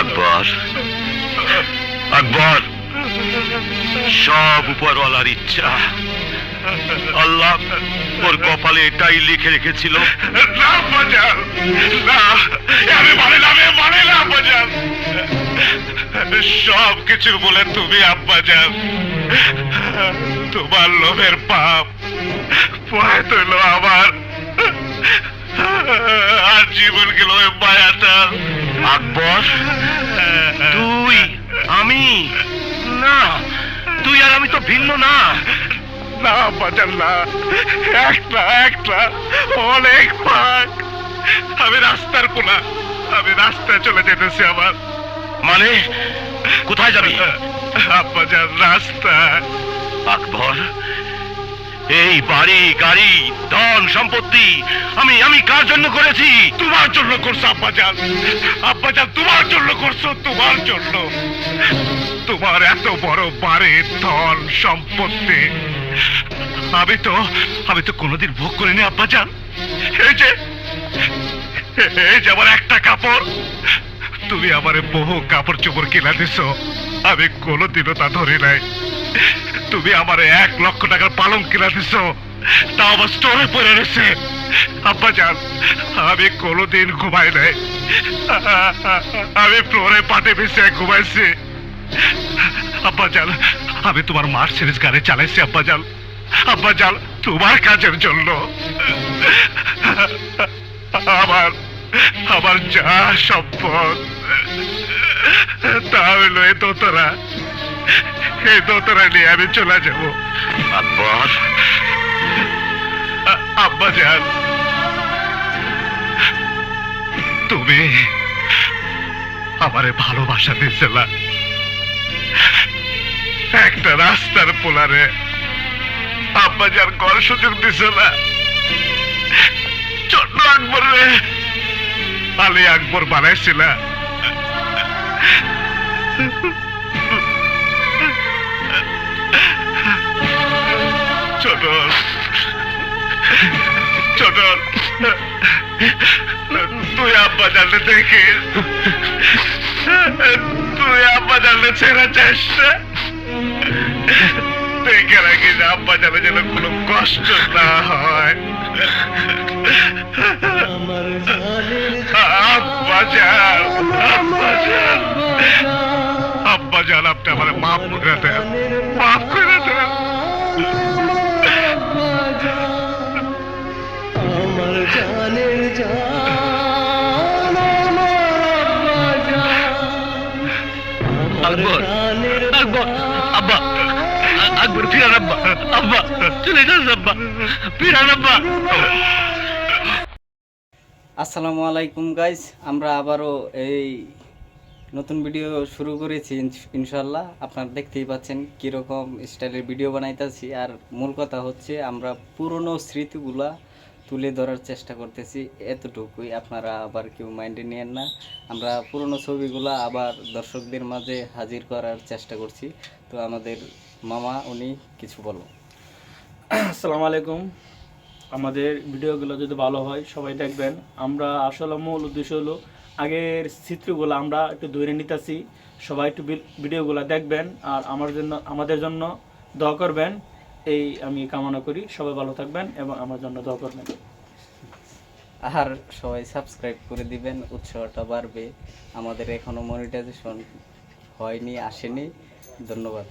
আকবর আকবর সব উপরওয়ালার ইচ্ছা। আল্লাহ ওর কপালে এটাই লিখে রেখেছিল। না বাজার না আমি মানে না আমি মানে না বাজার সব কিছু বলে তুমি আব্বাজান তোমার লোভের পাপ পয় তুলো আমার। আর জীবন গেল মায়াটা আকবর তুই আমি? না তুই আর আমি তো ভিন্ন না। না বাজার না। একটা একটা অনেক ভাগ আমি রাস্তার কোনা আমি রাস্তায় চলে যেতেছি আমার মানে? কোথায় যাবি? আব্বাজান রাস্তা। আকবর এই বাড়ি গাড়ি ধন সম্পত্তি আমি আমি কার জন্য করেছি? তোমার জন্য করছ আব্বাজান আব্বাজান তোমার জন্য করছ তোমার জন্য। তোমার এত বড় বাড়ি ধন সম্পত্তি। আমি তো আমি তো কোনোদিন ভোগ করিনি আব্বা যান এই যে এই যে আমার একটা কাপড়। তুমি আমার বহু কাপড় চোপড় কিনা দিছো। আমি কোনোদিনও তা ধরি নাই। তুমি আমার এক লক্ষ টাকার পালং কিনা দিছো। তা আমার স্টোরে পড়ে রয়েছে। আব্বা যান আমি কোনোদিন ঘুমাই নাই। আমি ফ্লোরে পাটে মিশে ঘুমাইছি। আব্বা জান আমি তোমার মার্সিডিজ গাড়ি চালাইছি আব্বা জান আব্বা জান তোমার কাজের জন্য। আমার আমার যা সম্পদ তা হইল এই দোতরা। এই দোতরা নিয়ে আমি চলে যাব। আকবর আ- আব্বা জান তুমি আমারে ভালোবাসা দিয়েছিলা। একটা রাস্তার পোলারে আব্বা যার ঘর সুযোগ দিছিল ছোট্ট আকবর রে, আলী আকবর বানাইছিল। ছোট ছোট তুই আব্বা জানলে দেখিস জানলে ছেড়ে চাস না? দেখে রাখিস আব্বা জানলে যেন কোনো কষ্ট না হয় আমার জানের আব্বা জান আব্বা জান আব্বা জান, আপনি আমার মাফ করে দেন, মাফ করে দেন আকবর, আকবর, আব্বা, আকবর ফিরান আব্বা আব্বা চলে যাস আব্বা ফিরান আব্বা। আসসালামু আলাইকুম গাইজ আমরা আবারও এই নতুন ভিডিও শুরু করেছি ইনশাল্লাহ আপনারা দেখতেই পাচ্ছেন কীরকম স্টাইলের ভিডিও বানাইতেছি। আর মূল কথা হচ্ছে আমরা পুরনো স্মৃতিগুলা তুলে ধরার চেষ্টা করতেছি, এতটুকুই। আপনারা আবার কেউ মাইন্ডে নিয়েন না। আমরা পুরনো ছবিগুলা আবার দর্শকদের মাঝে হাজির করার চেষ্টা করছি। তো আমাদের মামা, উনি কিছু বলো আসসালামু আলাইকুম। আমাদের ভিডিওগুলো যদি ভালো হয়, সবাই দেখবেন। আমরা আসলে মূল উদ্দেশ্য হলো, আগের চিত্রগুলো আমরা একটু ধরে নিতেছি। সবাই একটু ভিডিওগুলো দেখবেন আর আমার জন্য, আমাদের জন্য দোয়া করবেন। এই আমি কামনা করি। সবাই ভালো থাকবেন এবং আমার জন্য দোয়া করবেন। আর সবাই সাবস্ক্রাইব করে দিবেন, উৎসাহটা বাড়বে। আমাদের এখনও মনিটাইজেশন হয়নি, আসেনি। ধন্যবাদ।